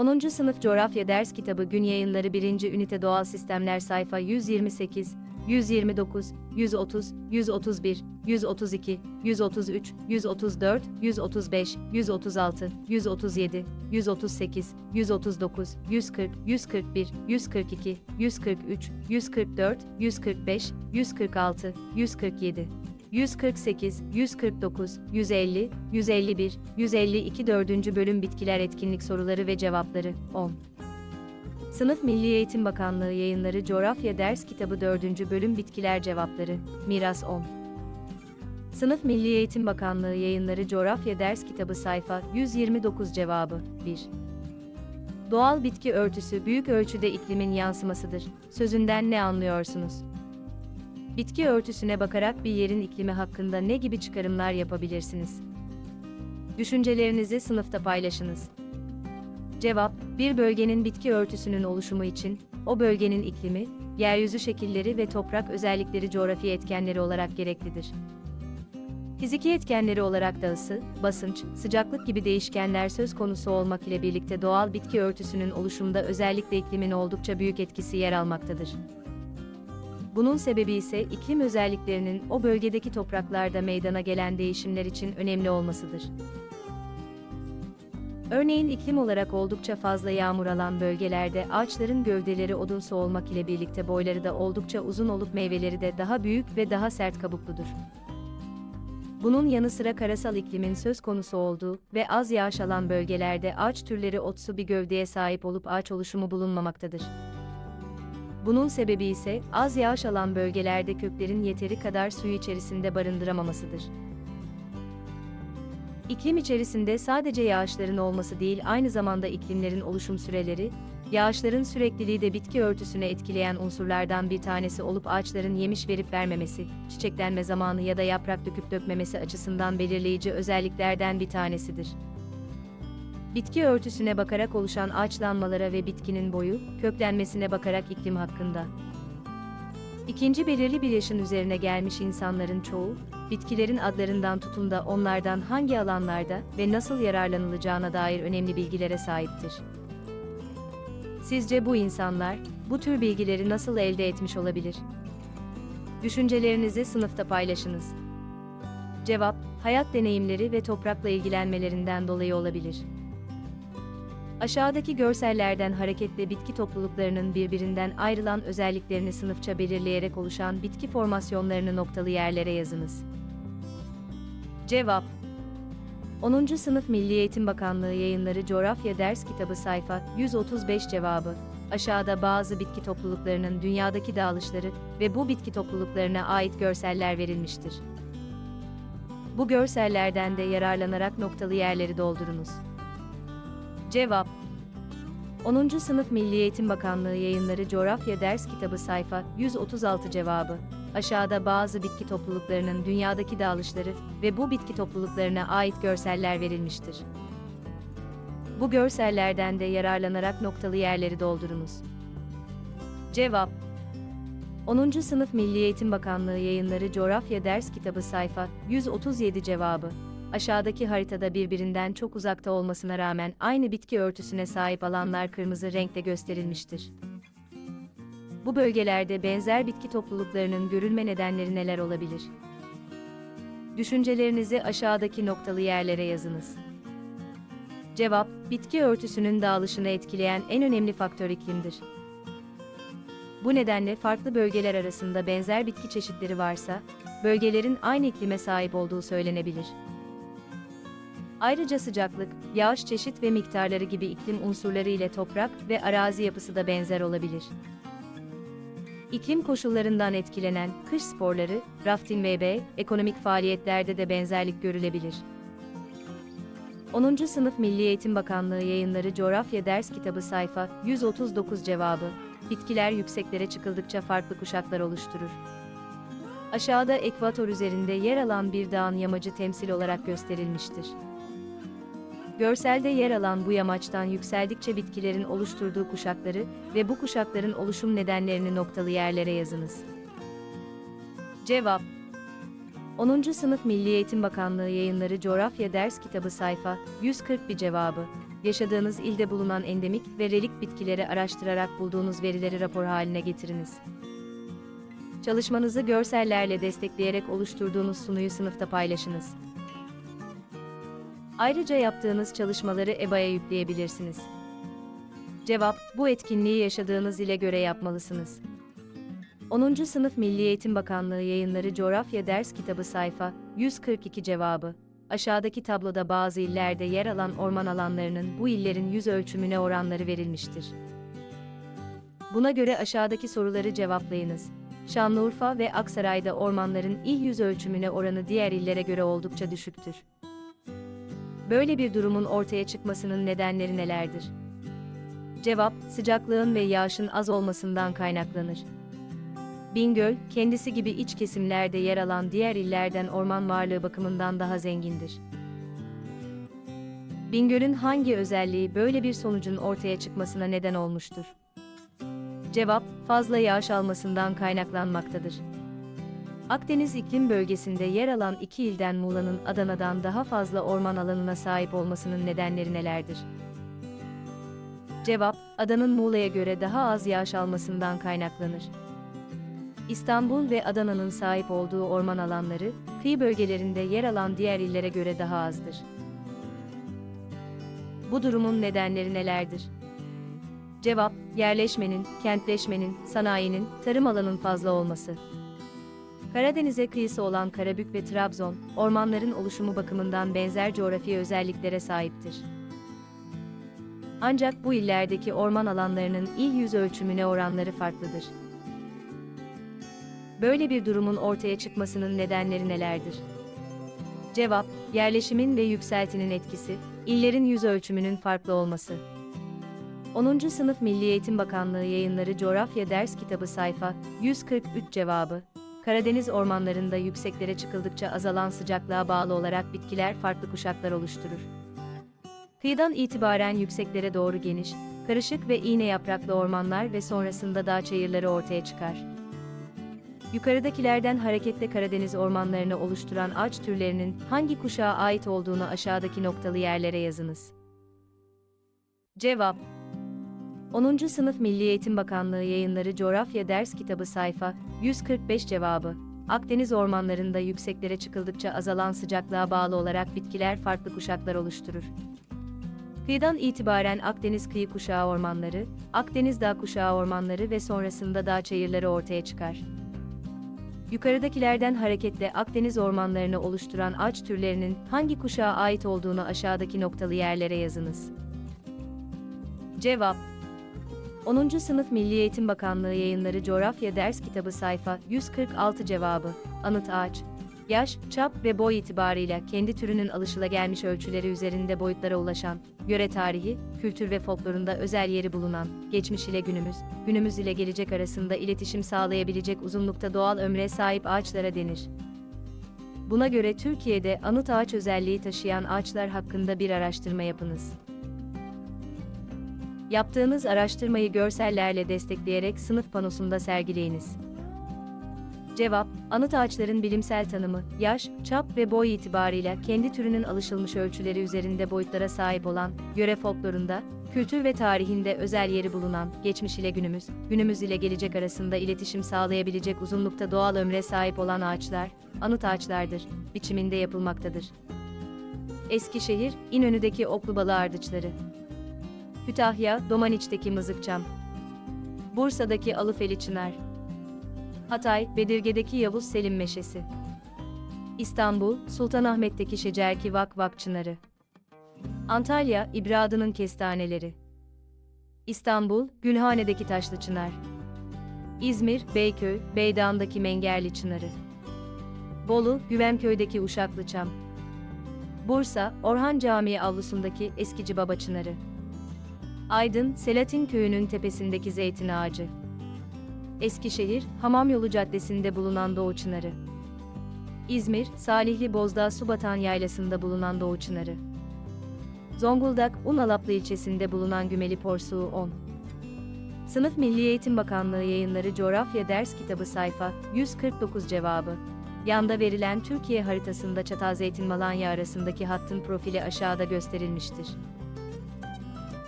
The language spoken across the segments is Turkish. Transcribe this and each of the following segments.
10. Sınıf Coğrafya Ders Kitabı Gün Yayınları 1. Ünite Doğal Sistemler Sayfa 128, 129, 130, 131, 132, 133, 134, 135, 136, 137, 138, 139, 140, 141, 142, 143, 144, 145, 146, 147. 148, 149, 150, 151, 152 4. Bölüm Bitkiler Etkinlik Soruları ve Cevapları 10. Sınıf Milli Eğitim Bakanlığı Yayınları Coğrafya Ders Kitabı 4. Bölüm Bitkiler Cevapları Miras 10. Sınıf Milli Eğitim Bakanlığı Yayınları Coğrafya Ders Kitabı Sayfa 129 Cevabı 1. Doğal bitki örtüsü büyük ölçüde iklimin yansımasıdır. Sözünden ne anlıyorsunuz? Bitki örtüsüne bakarak bir yerin iklimi hakkında ne gibi çıkarımlar yapabilirsiniz? Düşüncelerinizi sınıfta paylaşınız. Cevap, bir bölgenin bitki örtüsünün oluşumu için, o bölgenin iklimi, yeryüzü şekilleri ve toprak özellikleri coğrafi etkenleri olarak gereklidir. Fiziki etkenleri olarak da ısı, basınç, sıcaklık gibi değişkenler söz konusu olmak ile birlikte doğal bitki örtüsünün oluşumda özellikle iklimin oldukça büyük etkisi yer almaktadır. Bunun sebebi ise iklim özelliklerinin o bölgedeki topraklarda meydana gelen değişimler için önemli olmasıdır. Örneğin iklim olarak oldukça fazla yağmur alan bölgelerde ağaçların gövdeleri odunsu olmak ile birlikte boyları da oldukça uzun olup meyveleri de daha büyük ve daha sert kabukludur. Bunun yanı sıra karasal iklimin söz konusu olduğu ve az yağış alan bölgelerde ağaç türleri otsu bir gövdeye sahip olup ağaç oluşumu bulunmamaktadır. Bunun sebebi ise az yağış alan bölgelerde köklerin yeteri kadar suyu içerisinde barındıramamasıdır. İklim içerisinde sadece yağışların olması değil aynı zamanda iklimlerin oluşum süreleri, yağışların sürekliliği de bitki örtüsüne etkileyen unsurlardan bir tanesi olup ağaçların yemiş verip vermemesi, çiçeklenme zamanı ya da yaprak döküp dökmemesi açısından belirleyici özelliklerden bir tanesidir. Bitki örtüsüne bakarak oluşan ağaçlanmalara ve bitkinin boyu, köklenmesine bakarak iklim hakkında. İkinci belirli bir yaşın üzerine gelmiş insanların çoğu, bitkilerin adlarından tutun da onlardan hangi alanlarda ve nasıl yararlanılacağına dair önemli bilgilere sahiptir. Sizce bu insanlar, bu tür bilgileri nasıl elde etmiş olabilir? Düşüncelerinizi sınıfta paylaşınız. Cevap, hayat deneyimleri ve toprakla ilgilenmelerinden dolayı olabilir. Aşağıdaki görsellerden hareketle bitki topluluklarının birbirinden ayrılan özelliklerini sınıfça belirleyerek oluşan bitki formasyonlarını noktalı yerlere yazınız. Cevap 10. Sınıf Milli Eğitim Bakanlığı Yayınları Coğrafya Ders Kitabı sayfa 135 cevabı. Aşağıda bazı bitki topluluklarının dünyadaki dağılışları ve bu bitki topluluklarına ait görseller verilmiştir. Bu görsellerden de yararlanarak noktalı yerleri doldurunuz. Cevap 10. Sınıf Milli Eğitim Bakanlığı Yayınları Coğrafya Ders Kitabı sayfa 136 cevabı. Aşağıda bazı bitki topluluklarının dünyadaki dağılışları ve bu bitki topluluklarına ait görseller verilmiştir. Bu görsellerden de yararlanarak noktalı yerleri doldurunuz. Cevap 10. Sınıf Milli Eğitim Bakanlığı Yayınları Coğrafya Ders Kitabı sayfa 137 cevabı. Aşağıdaki haritada birbirinden çok uzakta olmasına rağmen aynı bitki örtüsüne sahip alanlar kırmızı renkte gösterilmiştir. Bu bölgelerde benzer bitki topluluklarının görülme nedenleri neler olabilir? Düşüncelerinizi aşağıdaki noktalı yerlere yazınız. Cevap, bitki örtüsünün dağılışını etkileyen en önemli faktör iklimdir. Bu nedenle farklı bölgeler arasında benzer bitki çeşitleri varsa, bölgelerin aynı iklime sahip olduğu söylenebilir. Ayrıca sıcaklık, yağış çeşit ve miktarları gibi iklim unsurları ile toprak ve arazi yapısı da benzer olabilir. İklim koşullarından etkilenen kış sporları, rafting ve B, ekonomik faaliyetlerde de benzerlik görülebilir. 10. Sınıf Milli Eğitim Bakanlığı Yayınları Coğrafya Ders Kitabı sayfa 139 cevabı. Bitkiler yükseklere çıkıldıkça farklı kuşaklar oluşturur. Aşağıda ekvator üzerinde yer alan bir dağın yamacı temsil olarak gösterilmiştir. Görselde yer alan bu yamaçtan yükseldikçe bitkilerin oluşturduğu kuşakları ve bu kuşakların oluşum nedenlerini noktalı yerlere yazınız. Cevap 10. Sınıf Milli Eğitim Bakanlığı Yayınları Coğrafya Ders Kitabı sayfa 141 cevabı. yaşadığınız ilde bulunan endemik ve relik bitkileri araştırarak bulduğunuz verileri rapor haline getiriniz. Çalışmanızı görsellerle destekleyerek oluşturduğunuz sunuyu sınıfta paylaşınız. Ayrıca yaptığınız çalışmaları EBA'ya yükleyebilirsiniz. Cevap, bu etkinliği yaşadığınız ile göre yapmalısınız. 10. Sınıf Milli Eğitim Bakanlığı yayınları Coğrafya Ders Kitabı sayfa 142 cevabı. Aşağıdaki tabloda bazı illerde yer alan orman alanlarının bu illerin yüz ölçümüne oranları verilmiştir. Buna göre aşağıdaki soruları cevaplayınız. Şanlıurfa ve Aksaray'da ormanların il yüz ölçümüne oranı diğer illere göre oldukça düşüktür. Böyle bir durumun ortaya çıkmasının nedenleri nelerdir? Cevap, sıcaklığın ve yağışın az olmasından kaynaklanır. Bingöl, kendisi gibi iç kesimlerde yer alan diğer illerden orman varlığı bakımından daha zengindir. Bingöl'ün hangi özelliği böyle bir sonucun ortaya çıkmasına neden olmuştur? Cevap, fazla yağış almasından kaynaklanmaktadır. Akdeniz iklim bölgesinde yer alan iki ilden Muğla'nın Adana'dan daha fazla orman alanına sahip olmasının nedenleri nelerdir? Cevap, Adana'nın Muğla'ya göre daha az yağış almasından kaynaklanır. İstanbul ve Adana'nın sahip olduğu orman alanları, kıyı bölgelerinde yer alan diğer illere göre daha azdır. Bu durumun nedenleri nelerdir? Cevap, yerleşmenin, kentleşmenin, sanayinin, tarım alanın fazla olması. Karadeniz'e kıyısı olan Karabük ve Trabzon, ormanların oluşumu bakımından benzer coğrafi özelliklere sahiptir. Ancak bu illerdeki orman alanlarının il yüz ölçümüne oranları farklıdır. Böyle bir durumun ortaya çıkmasının nedenleri nelerdir? Cevap, yerleşimin ve yükseltinin etkisi, illerin yüz ölçümünün farklı olması. 10. Sınıf Milli Eğitim Bakanlığı yayınları Coğrafya Ders Kitabı sayfa 143 cevabı. Karadeniz ormanlarında yükseklere çıkıldıkça azalan sıcaklığa bağlı olarak bitkiler farklı kuşaklar oluşturur. Kıyıdan itibaren yükseklere doğru geniş, karışık ve iğne yapraklı ormanlar ve sonrasında dağ çayırları ortaya çıkar. Yukarıdakilerden hareketle Karadeniz ormanlarını oluşturan ağaç türlerinin hangi kuşağa ait olduğunu aşağıdaki noktalı yerlere yazınız. Cevap 10. Sınıf Milli Eğitim Bakanlığı yayınları Coğrafya Ders Kitabı sayfa 145 cevabı. Akdeniz ormanlarında yükseklere çıkıldıkça azalan sıcaklığa bağlı olarak bitkiler farklı kuşaklar oluşturur. Kıyıdan itibaren Akdeniz kıyı kuşağı ormanları, Akdeniz dağ kuşağı ormanları ve sonrasında dağ çayırları ortaya çıkar. Yukarıdakilerden hareketle Akdeniz ormanlarını oluşturan ağaç türlerinin hangi kuşağa ait olduğunu aşağıdaki noktalı yerlere yazınız. Cevap 10. Sınıf Milli Eğitim Bakanlığı yayınları Coğrafya Ders Kitabı sayfa 146 cevabı, anıt ağaç, yaş, çap ve boy itibarıyla kendi türünün alışılagelmiş ölçüleri üzerinde boyutlara ulaşan, göre tarihi, kültür ve folklorunda özel yeri bulunan, geçmiş ile günümüz, günümüz ile gelecek arasında iletişim sağlayabilecek uzunlukta doğal ömre sahip ağaçlara denir. Buna göre Türkiye'de anıt ağaç özelliği taşıyan ağaçlar hakkında bir araştırma yapınız. Yaptığınız araştırmayı görsellerle destekleyerek sınıf panosunda sergileyiniz. Cevap, anıt ağaçların bilimsel tanımı, yaş, çap ve boy itibarıyla kendi türünün alışılmış ölçüleri üzerinde boyutlara sahip olan, yöre folklorunda, kültür ve tarihinde özel yeri bulunan, geçmiş ile günümüz, günümüz ile gelecek arasında iletişim sağlayabilecek uzunlukta doğal ömre sahip olan ağaçlar, anıt ağaçlardır, biçiminde yapılmaktadır. Eskişehir, İnönü'deki Oklubalı Ardıçları. Kütahya, Domaniç'teki Mızıkçam. Bursa'daki Alıfeli Çınar. Hatay, Bedirge'deki Yavuz Selim Meşesi. İstanbul, Sultanahmet'teki Şecerki Vak Vak Çınarı. Antalya, İbradı'nın Kestaneleri. İstanbul, Gülhane'deki Taşlı Çınar. İzmir, Beyköy, Beydan'daki Mengerli Çınarı. Bolu, Güvemköy'deki Uşaklı Çam. Bursa, Orhan Camii avlusundaki Eskici Baba Çınarı. Aydın, Selatin Köyü'nün tepesindeki zeytin ağacı. Eskişehir, Hamamyolu Caddesi'nde bulunan Doğu Çınarı. İzmir, Salihli Bozdağ Subatan Yaylası'nda bulunan Doğu Çınarı. Zonguldak, Unalaplı ilçesinde bulunan Gümeli Porsuğu 10. Sınıf Milli Eğitim Bakanlığı yayınları Coğrafya Ders Kitabı sayfa 149 cevabı. Yanda verilen Türkiye haritasında Çatalzeytin Malanya arasındaki hattın profili aşağıda gösterilmiştir.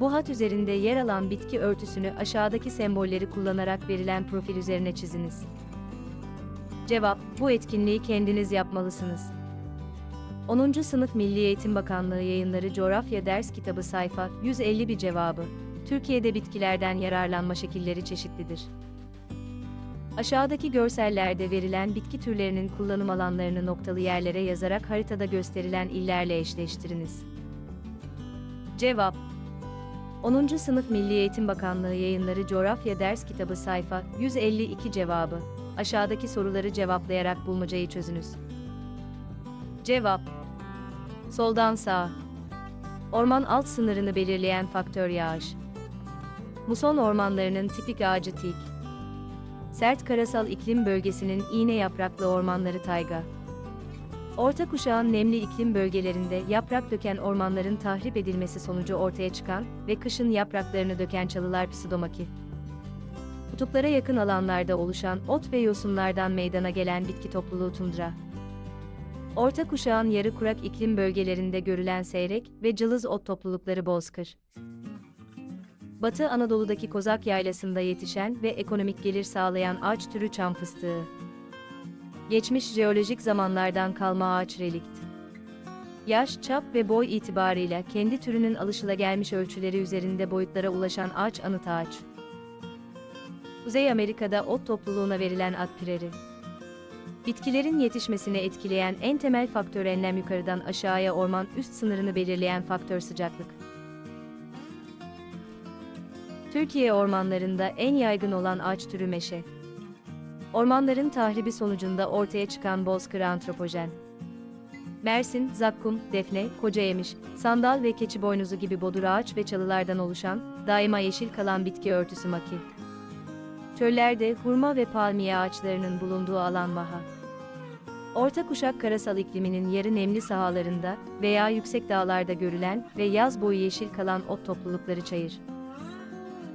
Bu hat üzerinde yer alan bitki örtüsünü aşağıdaki sembolleri kullanarak verilen profil üzerine çiziniz. Cevap, bu etkinliği kendiniz yapmalısınız. 10. Sınıf Milli Eğitim Bakanlığı yayınları Coğrafya Ders Kitabı sayfa 151 cevabı. Türkiye'de bitkilerden yararlanma şekilleri çeşitlidir. Aşağıdaki görsellerde verilen bitki türlerinin kullanım alanlarını noktalı yerlere yazarak haritada gösterilen illerle eşleştiriniz. Cevap 10. Sınıf Milli Eğitim Bakanlığı yayınları Coğrafya Ders Kitabı sayfa 152 cevabı. Aşağıdaki soruları cevaplayarak bulmacayı çözünüz. Cevap Soldan sağa Orman alt sınırını belirleyen faktör yağış. Muson ormanlarının tipik ağacı teak. Sert karasal iklim bölgesinin iğne yapraklı ormanları tayga. Orta kuşağın nemli iklim bölgelerinde yaprak döken ormanların tahrip edilmesi sonucu ortaya çıkan ve kışın yapraklarını döken çalılar psidomaki. Kutuplara yakın alanlarda oluşan ot ve yosunlardan meydana gelen bitki topluluğu tundra. Orta kuşağın yarı kurak iklim bölgelerinde görülen seyrek ve cılız ot toplulukları bozkır. Batı Anadolu'daki Kozak Yaylası'nda yetişen ve ekonomik gelir sağlayan ağaç türü çam fıstığı. Geçmiş jeolojik zamanlardan kalma ağaç relikt. Yaş, çap ve boy itibarıyla kendi türünün alışılagelmiş ölçüleri üzerinde boyutlara ulaşan ağaç anıt ağaç. Kuzey Amerika'da ot topluluğuna verilen ad pireri. Bitkilerin yetişmesini etkileyen en temel faktör enlem yukarıdan aşağıya orman üst sınırını belirleyen faktör sıcaklık. Türkiye ormanlarında en yaygın olan ağaç türü meşe. Ormanların tahribi sonucunda ortaya çıkan bozkır antropojen. Mersin, zakkum, defne, kocayemiş, sandal ve keçi boynuzu gibi bodur ağaç ve çalılardan oluşan, daima yeşil kalan bitki örtüsü maki. Çöllerde hurma ve palmiye ağaçlarının bulunduğu alan maha. Orta kuşak karasal ikliminin yarı nemli sahalarında veya yüksek dağlarda görülen ve yaz boyu yeşil kalan ot toplulukları çayır.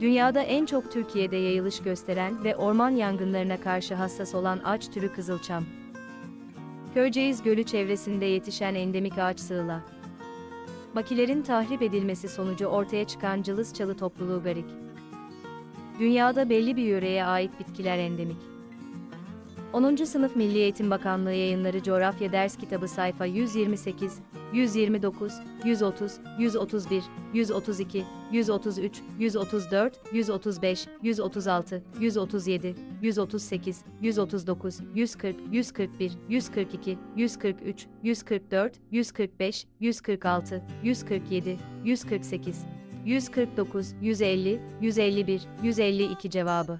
Dünyada en çok Türkiye'de yayılış gösteren ve orman yangınlarına karşı hassas olan ağaç türü kızılçam. Köyceğiz Gölü çevresinde yetişen endemik ağaç sığla. Makilerin tahrip edilmesi sonucu ortaya çıkan cılız çalı topluluğu garik. Dünyada belli bir yöreye ait bitkiler endemik. 10. Sınıf Milli Eğitim Bakanlığı yayınları Coğrafya Ders Kitabı sayfa 128, 129, 130, 131, 132, 133, 134, 135, 136, 137, 138, 139, 140, 141, 142, 143, 144, 145, 146, 147, 148, 149, 150, 151, 152 cevabı